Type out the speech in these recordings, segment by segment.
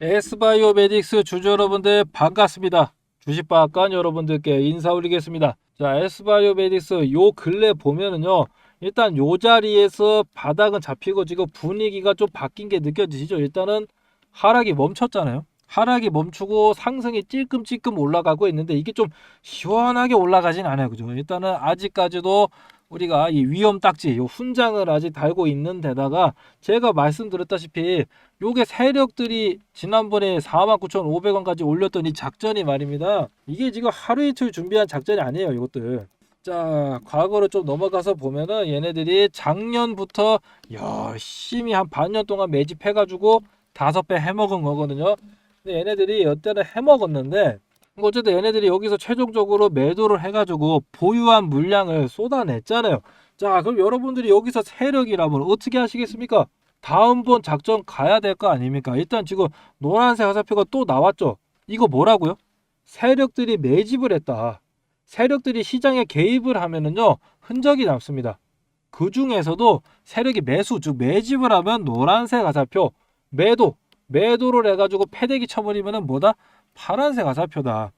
S바이오메딕스 주주 여러분들 반갑습니다. 주식박간 여러분들께 인사 올리겠습니다. 자, S바이오메딕스 요 근래 보면은요. 일단 요 자리에서 바닥은 잡히고 지금 분위기가 좀 바뀐 게 느껴지시죠? 일단은 하락이 멈췄잖아요. 하락이 멈추고 상승이 찔끔찔끔 올라가고 있는데 이게 좀 시원하게 올라가진 않아요. 그죠? 일단은 아직까지도 우리가 이 위험 딱지, 요 훈장을 아직 달고 있는 데다가 제가 말씀드렸다시피 요게 세력들이 지난번에 49,500원까지 올렸던 이 작전이 말입니다. 이게 지금 하루 이틀 준비한 작전이 아니에요, 이것들. 자, 과거로 좀 넘어가서 보면은 얘네들이 작년부터 열심히 한 반년 동안 매집해가지고 다섯 배 해먹은 거거든요. 근데 얘네들이 여태는 해먹었는데 뭐 어쨌든 얘네들이 여기서 최종적으로 매도를 해가지고 보유한 물량을 쏟아냈잖아요. 자, 그럼 여러분들이 여기서 세력이라면 어떻게 하시겠습니까? 다음번 작전 가야 될 거 아닙니까? 일단 지금 노란색 화살표가 또 나왔죠. 이거 뭐라고요? 세력들이 매집을 했다. 세력들이 시장에 개입을 하면은요 흔적이 남습니다. 그 중에서도 세력이 매수 즉 매집을 하면 노란색 화살표 매도 매도를 해가지고 패대기 쳐버리면은 뭐다 파란색 화살표다.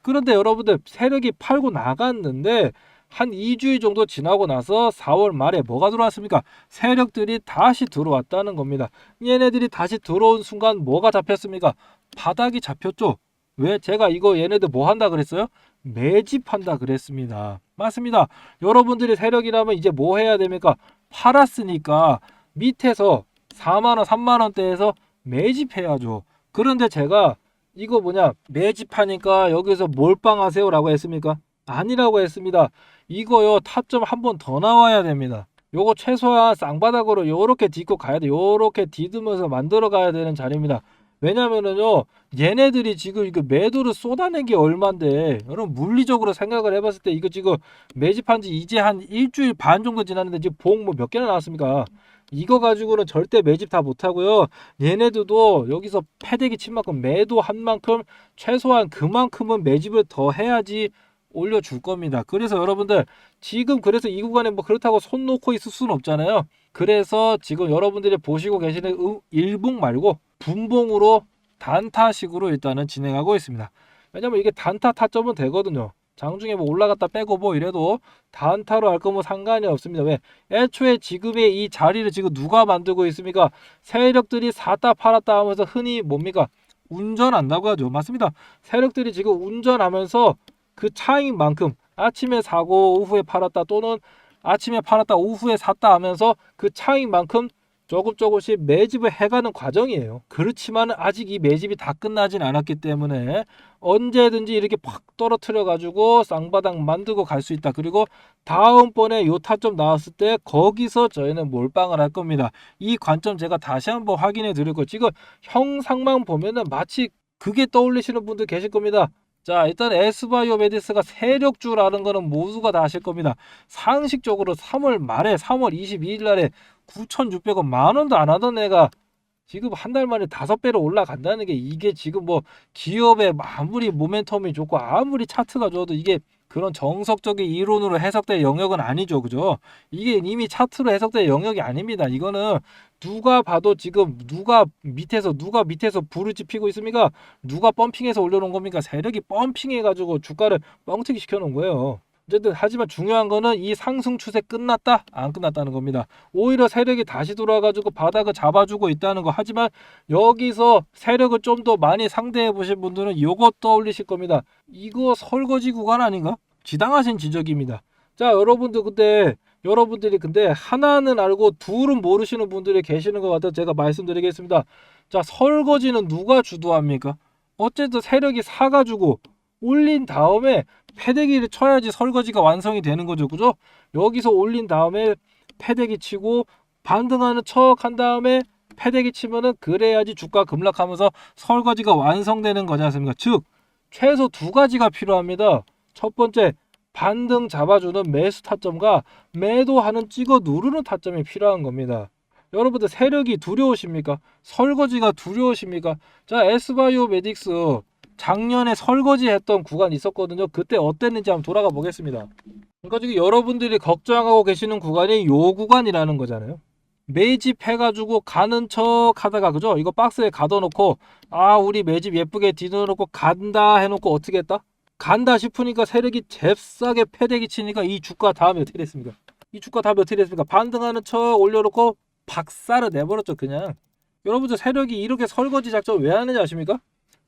그런데 여러분들 세력이 팔고 나갔는데 한 2주일 정도 지나고 나서 4월 말에 뭐가 들어왔습니까? 세력들이 다시 들어왔다는 겁니다. 얘네들이 다시 들어온 순간 뭐가 잡혔습니까? 바닥이 잡혔죠. 왜? 제가 이거 얘네들 뭐 한다 그랬어요? 매집한다 그랬습니다. 맞습니다. 여러분들이 세력이라면 이제 뭐 해야 됩니까? 팔았으니까 밑에서 4만원, 3만원대에서 매집해야죠. 그런데 제가 이거 뭐냐 매집하니까 여기서 몰빵하세요 라고 했습니까? 아니라고 했습니다. 이거요 타점 한 번 더 나와야 됩니다. 요거 최소한 쌍바닥으로 요렇게 딛고 가야 돼. 요렇게 디드면서 만들어 가야 되는 자리입니다. 왜냐면은요 얘네들이 지금 이거 매도를 쏟아낸 게 얼만데 여러분 물리적으로 생각을 해봤을 때 이거 지금 매집한 지 이제 한 일주일 반 정도 지났는데 지금 봉 뭐 몇 개나 나왔습니까? 이거 가지고는 절대 매집 다 못하고요. 얘네들도 여기서 패대기 친 만큼 매도 한 만큼 최소한 그만큼은 매집을 더 해야지 올려줄 겁니다. 그래서 여러분들 지금 그래서 이 구간에 뭐 그렇다고 손 놓고 있을 수는 없잖아요. 그래서 지금 여러분들이 보시고 계시는 음- 일봉 말고 분봉으로 단타식으로 일단은 진행하고 있습니다. 왜냐면 이게 단타 타점은 되거든요. 장중에 뭐 올라갔다 빼고 뭐 이래도 단타로 할 거면 상관이 없습니다. 왜? 애초에 지금의 이 자리를 지금 누가 만들고 있습니까? 세력들이 샀다 팔았다 하면서 흔히 뭡니까? 운전한다고 하죠. 맞습니다. 세력들이 지금 운전하면서 그 차익 만큼 아침에 사고 오후에 팔았다 또는 아침에 팔았다 오후에 샀다 하면서 그 차익만큼 조금 조금씩 매집을 해가는 과정이에요. 그렇지만 아직 이 매집이 다 끝나진 않았기 때문에 언제든지 이렇게 팍 떨어뜨려 가지고 쌍바닥 만들고 갈 수 있다. 그리고 다음번에 요 타점 나왔을 때 거기서 저희는 몰빵을 할 겁니다. 이 관점 제가 다시 한번 확인해 드릴 거. 지금 형상만 보면은 마치 그게 떠올리시는 분들 계실 겁니다. 자, 일단 에스바이오메디스가 세력주라는 거는 모두가 다 아실 겁니다. 상식적으로 3월 말에 3월 22일 날에 9,600원 만 원도 안 하던 애가 지금 한 달 만에 다섯 배로 올라간다는 게 이게 지금 뭐 기업의 아무리 모멘텀이 좋고 아무리 차트가 좋아도 이게 그런 정석적인 이론으로 해석될 영역은 아니죠. 그죠? 이게 이미 차트로 해석될 영역이 아닙니다. 이거는 누가 봐도 지금 누가 밑에서 누가 밑에서 불을 지피고 있습니까? 누가 펌핑해서 올려놓은 겁니까? 세력이 펌핑해가지고 주가를 뻥튀기 시켜놓은 거예요. 어쨌든 하지만 중요한 거는 이 상승 추세 끝났다 안 끝났다는 겁니다. 오히려 세력이 다시 돌아가지고 바닥을 잡아주고 있다는 거. 하지만 여기서 세력을 좀 더 많이 상대해 보신 분들은 이것 떠올리실 겁니다. 이거 설거지 구간 아닌가? 지당하신 지적입니다. 자 여러분들 근데 여러분들이 근데 하나는 알고 둘은 모르시는 분들이 계시는 것 같아서 제가 말씀드리겠습니다. 자 설거지는 누가 주도합니까? 어쨌든 세력이 사가지고 올린 다음에 패대기를 쳐야지 설거지가 완성이 되는 거죠. 그죠? 여기서 올린 다음에 패대기 치고 반등하는 척 한 다음에 패대기 치면은 그래야지 주가 급락하면서 설거지가 완성되는 거지 않습니까? 즉 최소 두 가지가 필요합니다. 첫 번째 반등 잡아주는 매수 타점과 매도하는 찍어 누르는 타점이 필요한 겁니다. 여러분들 세력이 두려우십니까? 설거지가 두려우십니까? 자, 에스바이오 메딕스 작년에 설거지 했던 구간이 있었거든요. 그때 어땠는지 한번 돌아가 보겠습니다. 그러니까 지금 여러분들이 걱정하고 계시는 구간이 요 구간이라는 거잖아요. 매집 해가지고 가는 척 하다가 그죠? 이거 박스에 가둬놓고 아 우리 매집 예쁘게 뒤져놓고 간다 해놓고 어떻게 했다? 간다 싶으니까 세력이 잽싸게 패대기 치니까 이 주가 다음에 어떻게 됐습니까? 이 주가 다음에 어떻게 됐습니까? 반등하는 척 올려놓고 박살을 내버렸죠 그냥 여러분들 세력이 이렇게 설거지 작전 왜 하는지 아십니까?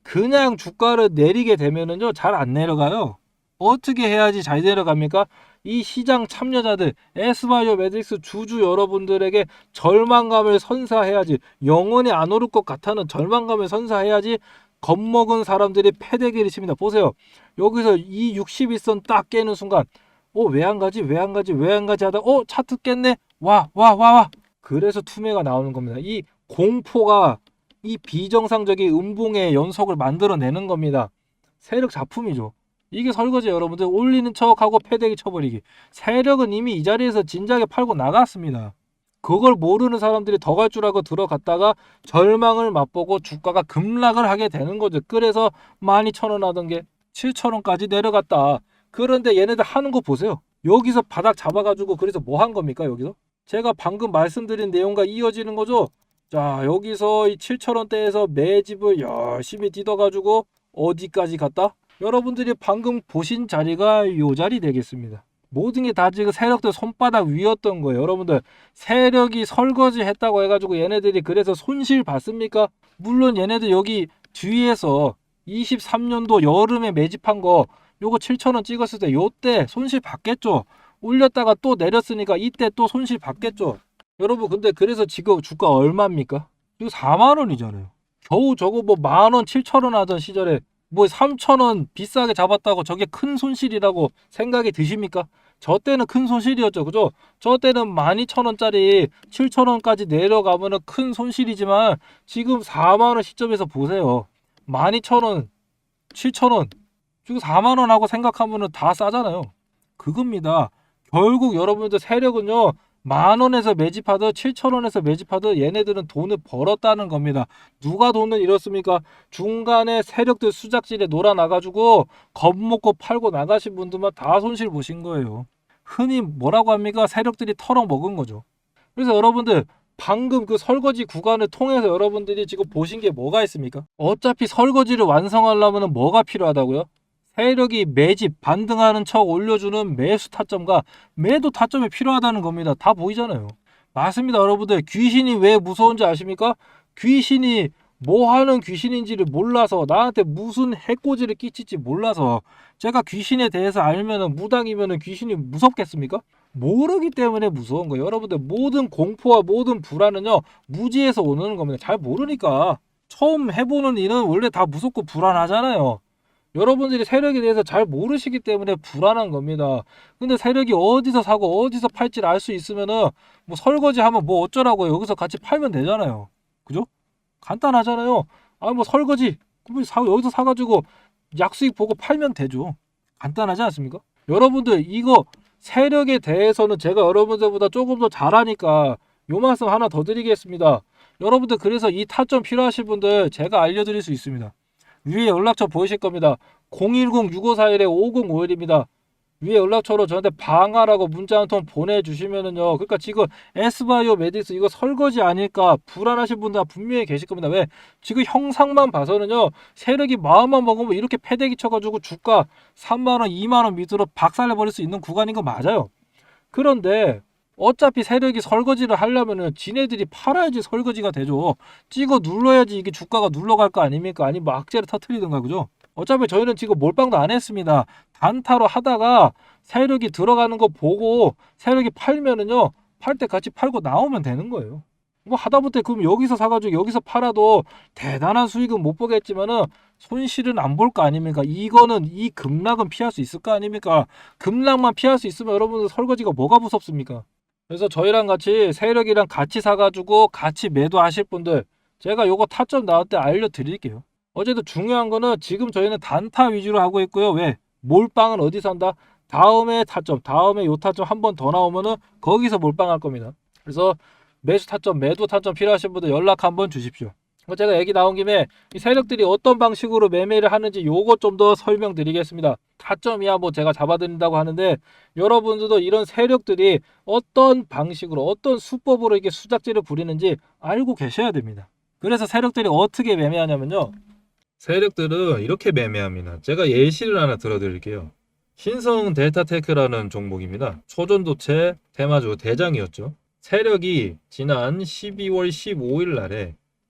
그냥 주가를 내리게 되면은요 잘 안 내려가요 어떻게 해야지 잘 내려갑니까? 이 시장 참여자들 에스바이오 매직스 주주 여러분들에게 절망감을 선사해야지 영원히 안 오를 것 같다는 절망감을 선사해야지 겁먹은 사람들이 패대기를 칩니다. 보세요. 여기서 이 61선 딱 깨는 순간 어 왜 안 가지 왜 안 가지 왜 안 가지 하다 어 차트 깼네 와 와 와 와 그래서 투매가 나오는 겁니다. 이 공포가 이 비정상적인 음봉의 연속을 만들어내는 겁니다. 세력 작품이죠. 이게 설거지 여러분들 올리는 척하고 패대기 쳐버리기. 세력은 이미 이 자리에서 진작에 팔고 나갔습니다. 그걸 모르는 사람들이 더 갈 줄 알고 들어갔다가 절망을 맛보고 주가가 급락을 하게 되는 거죠. 그래서 12,000원 하던 게 7,000원까지 내려갔다. 그런데 얘네들 하는 거 보세요. 여기서 바닥 잡아가지고 그래서 뭐 한 겁니까 여기서? 제가 방금 말씀드린 내용과 이어지는 거죠. 자 여기서 이 7,000원대에서 매집을 열심히 뛰어가지고 어디까지 갔다? 여러분들이 방금 보신 자리가 요 자리 되겠습니다. 모든 게 다 지금 세력들 손바닥 위였던 거예요. 여러분들 세력이 설거지 했다고 해가지고 얘네들이 그래서 손실 봤습니까? 물론 얘네들 여기 뒤에서 23년도 여름에 매집한 거 요거 7,000원 찍었을 때 요때 손실 봤겠죠. 올렸다가 또 내렸으니까 이때 또 손실 봤겠죠. 여러분 근데 그래서 지금 주가 얼마입니까? 이거 4만 원이잖아요. 겨우 저거 뭐 만 원, 7천 원 하던 시절에 뭐 3천 원 비싸게 잡았다고 저게 큰 손실이라고 생각이 드십니까? 저 때는 큰 손실이었죠. 그죠? 저 때는 12,000원짜리 7,000원까지 내려가면은 큰 손실이지만 지금 4만 원 시점에서 보세요. 12,000원, 7,000원. 지금 4만 원 하고 생각하면은 다 싸잖아요. 그겁니다. 결국 여러분들 세력은요. 만 원에서 매집하든 7천 원에서 매집하든 얘네들은 돈을 벌었다는 겁니다. 누가 돈을 잃었습니까? 중간에 세력들 수작질에 놀아 나가지고 겁먹고 팔고 나가신 분들만 다 손실 보신 거예요. 흔히 뭐라고 합니까? 세력들이 털어먹은 거죠. 그래서 여러분들 방금 그 설거지 구간을 통해서 여러분들이 지금 보신 게 뭐가 있습니까? 어차피 설거지를 완성하려면 뭐가 필요하다고요? 세력이 매집, 반등하는 척 올려주는 매수 타점과 매도 타점이 필요하다는 겁니다. 다 보이잖아요. 맞습니다, 여러분들. 귀신이 왜 무서운지 아십니까? 귀신이 뭐 하는 귀신인지를 몰라서 나한테 무슨 해코지를 끼칠지 몰라서 제가 귀신에 대해서 알면은 무당이면은 귀신이 무섭겠습니까? 모르기 때문에 무서운 거예요. 여러분들 모든 공포와 모든 불안은요 무지에서 오는 겁니다. 잘 모르니까 처음 해보는 일은 원래 다 무섭고 불안하잖아요. 여러분들이 세력에 대해서 잘 모르시기 때문에 불안한 겁니다. 근데 세력이 어디서 사고 어디서 팔지를 알 수 있으면은 뭐 설거지 하면 뭐 어쩌라고요. 여기서 같이 팔면 되잖아요. 그죠? 간단하잖아요. 아 뭐 설거지 사 여기서 사가지고 약수익 보고 팔면 되죠. 간단하지 않습니까? 여러분들 이거 세력에 대해서는 제가 여러분들보다 조금 더 잘하니까 요 말씀 하나 더 드리겠습니다. 여러분들 그래서 이 타점 필요하신 분들 제가 알려드릴 수 있습니다. 위에 연락처 보이실 겁니다. 010-6541-5051입니다. 위에 연락처로 저한테 방하라고 문자 한 통 보내주시면은요. 그러니까 지금 에스바이오 메디스 이거 설거지 아닐까 불안하신 분들 분명히 계실 겁니다. 왜? 지금 형상만 봐서는요. 세력이 마음만 먹으면 이렇게 패대기 쳐가지고 주가 3만원, 2만원 밑으로 박살내버릴 수 있는 구간인 거 맞아요. 그런데 어차피 세력이 설거지를 하려면은 지네들이 팔아야지 설거지가 되죠. 찍어 눌러야지 이게 주가가 눌러갈 거 아닙니까? 아니 뭐 악재를 터트리든가 그죠? 어차피 저희는 지금 몰빵도 안 했습니다. 단타로 하다가 세력이 들어가는 거 보고 세력이 팔면은요 팔 때 같이 팔고 나오면 되는 거예요. 뭐 하다못해 그럼 여기서 사가지고 여기서 팔아도 대단한 수익은 못 보겠지만은 손실은 안 볼 거 아닙니까? 이거는 이 급락은 피할 수 있을 거 아닙니까? 급락만 피할 수 있으면 여러분들 설거지가 뭐가 무섭습니까? 그래서 저희랑 같이 세력이랑 같이 사가지고 같이 매도하실 분들 제가 요거 타점 나올 때 알려드릴게요. 어제도 중요한 거는 지금 저희는 단타 위주로 하고 있고요. 왜? 몰빵은 어디서 한다? 다음에 타점, 다음에 요 타점 한 번 더 나오면은 거기서 몰빵할 겁니다. 그래서 매수 타점, 매도 타점 필요하신 분들 연락 한번 주십시오. 뭐 제가 얘기 나온 김에 이 세력들이 어떤 방식으로 매매를 하는지 요것 좀더 설명드리겠습니다. 타점이야 뭐 제가 잡아드린다고 하는데 여러분들도 이런 세력들이 어떤 방식으로 어떤 수법으로 이게 수작질을 부리는지 알고 계셔야 됩니다. 그래서 세력들이 어떻게 매매하냐면요. 세력들은 이렇게 매매합니다. 제가 예시를 하나 들어드릴게요. 신성 델타테크라는 종목입니다. 초전도체 테마주 대장이었죠. 세력이 지난 12월 15일 날에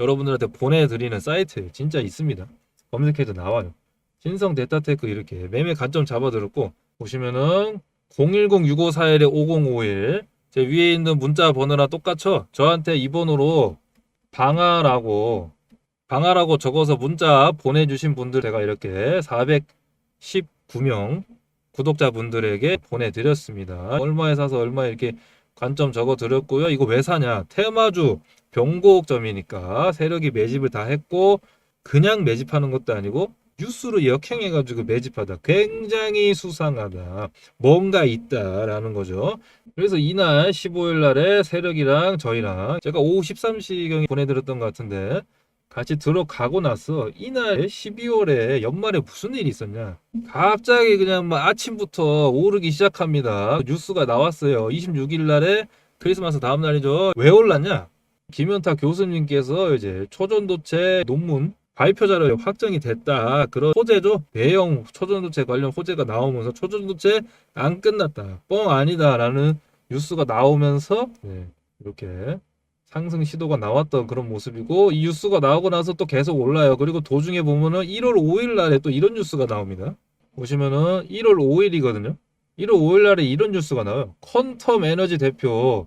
여러분들한테 보내드리는 사이트 진짜 있습니다. 검색해도 나와요. 신성 데이터테크 이렇게 매매 관점 잡아들었고 보시면은 010-6541-5051 제 위에 있는 문자 번호랑 똑같죠? 저한테 이 번호로 방아라고 방아라고 적어서 문자 보내주신 분들 제가 이렇게 419명 구독자분들에게 보내드렸습니다. 얼마에 사서 얼마 이렇게 관점 적어 드렸고요. 이거 왜 사냐? 테마주 병고옥점이니까 세력이 매집을 다 했고 그냥 매집하는 것도 아니고 뉴스로 역행해가지고 매집하다. 굉장히 수상하다. 뭔가 있다라는 거죠. 그래서 이날 15일 날에 세력이랑 저희랑 제가 오후 13시경에 보내드렸던 것 같은데 같이 들어가고 나서 이날 12월에 연말에 무슨 일이 있었냐? 갑자기 그냥 막 아침부터 오르기 시작합니다. 뉴스가 나왔어요. 26일 날에 크리스마스 다음 날이죠. 왜 올랐냐? 김현타 교수님께서 이제 초전도체 논문 발표 자료 확정이 됐다. 그런 호재죠. 대형 초전도체 관련 호재가 나오면서 초전도체 안 끝났다. 뻥 아니다라는 뉴스가 나오면서 네, 이렇게 상승 시도가 나왔던 그런 모습이고 이 뉴스가 나오고 나서 또 계속 올라요. 그리고 도중에 보면은 1월 5일 날에 또 이런 뉴스가 나옵니다. 보시면은 1월 5일이거든요. 1월 5일 날에 이런 뉴스가 나와요. 퀀텀 에너지 대표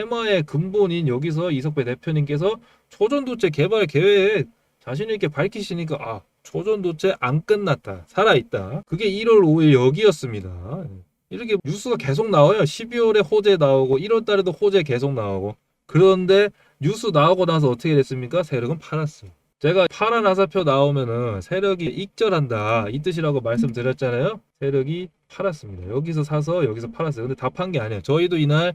테마의 근본인 여기서 이석배 대표님께서 초전도체 개발 계획 자신 있게 밝히시니까 아 초전도체 안 끝났다 살아있다. 그게 1월 5일 여기였습니다. 이렇게 뉴스가 계속 나와요. 12월에 호재 나오고 1월 달에도 호재 계속 나오고 그런데 뉴스 나오고 나서 어떻게 됐습니까? 세력은 팔았어요. 제가 파란 화살표 나오면은 세력이 익절한다 이 뜻이라고 말씀드렸잖아요. 세력이 팔았습니다. 여기서 사서 여기서 팔았어요. 근데 다 판 게 아니에요. 저희도 이날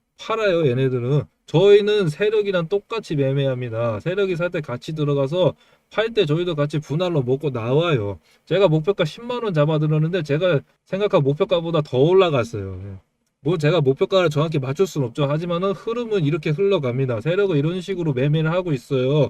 팔아요. 얘네들은 저희는 세력이랑 똑같이 매매합니다. 세력이 살 때 같이 들어가서 팔 때 저희도 같이 분할로 먹고 나와요. 제가 목표가 10만 원 잡아 들었는데 제가 생각한 목표가보다 더 올라갔어요. 예. 뭐 제가 목표가를 정확히 맞출 수는 없죠. 하지만은 흐름은 이렇게 흘러갑니다. 세력은 이런 식으로 매매를 하고 있어요.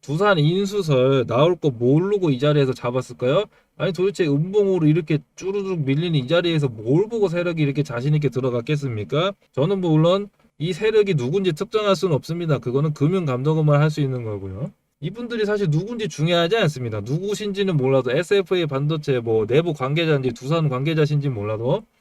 두산 인수설 나올 거 모르고 이 자리에서 잡았을까요? 아니 도대체 음봉으로 이렇게 쭈루룩 밀리는 이 자리에서 뭘 보고 세력이 이렇게 자신 있게 들어갔겠습니까? 저는 뭐 물론 이 세력이 누군지 특정할 수는 없습니다. 그거는 금융 감독만 할 수 있는 거고요. 이분들이 사실 누군지 중요하지 않습니다. 누구신지는 몰라도 SFA 반도체 뭐 내부 관계자인지 두산 관계자신지 몰라도